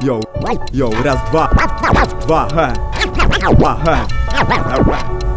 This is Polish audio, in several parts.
Йоу, йоу, раз, два, два, ха, два, ха.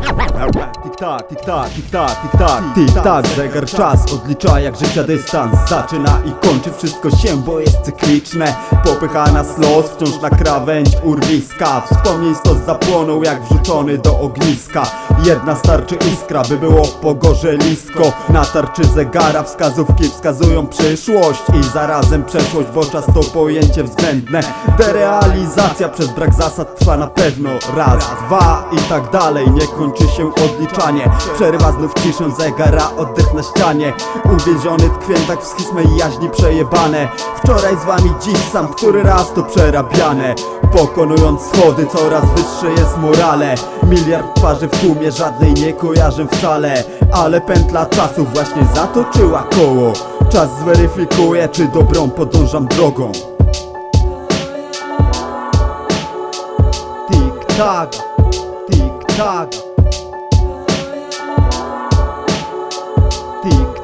Dwa, dwa, he, dwa, he. Tik-tak, tik-tak, tik-tak, tik-tak, tik-tak Zegar czas odlicza jak życia dystans. Zaczyna i kończy wszystko się, bo jest cykliczne. Popycha nas los, wciąż na krawędź urwiska. Wspomnień stos zapłonął jak wrzucony do ogniska. Jedna starczy iskra, by było pogorzelisko. Na tarczy zegara wskazówki wskazują przyszłość I zarazem przeszłość, bo czas to pojęcie względne. Derealizacja przez brak zasad trwa na pewno Raz, dwa i tak dalej, nie kończy się odliczanie. Przerywa znów ciszę zegara, oddech na ścianie. Uwięziony tkwię tak w schizmę jaźni przejebane. Wczoraj z wami, dziś sam, który raz to przerabiane. Pokonując schody, coraz wyższe jest morale. Miliard twarzy w tłumie, żadnej nie kojarzę wcale. Ale pętla czasu właśnie zatoczyła koło. Czas zweryfikuje, czy dobrą podążam drogą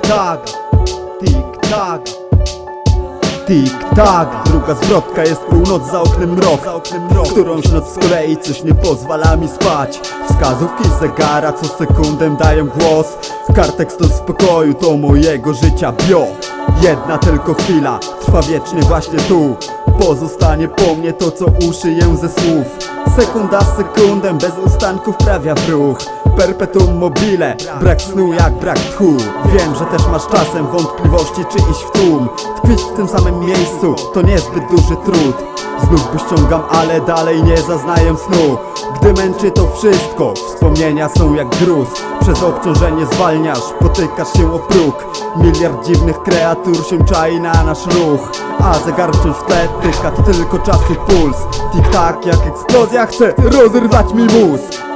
Tik-tak, tik-tak Tik-tak, tik-tak Tik-tak, druga zwrotka jest północ za oknem mrok Którąś noc z kolei coś nie pozwala mi spać. Wskazówki z zegara co sekundę dają głos. Kartek stąd spokoju to mojego życia bio. Jedna tylko chwila, trwa wiecznie właśnie tu. Pozostanie po mnie to co uszyję ze słów. Sekunda sekundę bez ustanku wprawia w ruch Perpetuum mobile, brak snu jak brak tchu. Wiem, że też masz czasem wątpliwości czy iść w tłum. Tkwić w tym samym miejscu to niezbyt duży trud. Znów wyściągam, ale dalej nie zaznaję snu. Gdy męczy to wszystko, wspomnienia są jak gruz. Przez obciążenie zwalniasz, potykasz się o próg. Miliard dziwnych kreatur się czai na nasz ruch. A zegar wciąż w tle tyka, to tylko czasu puls. Tik-tak jak eksplozja chce rozerwać mi mózg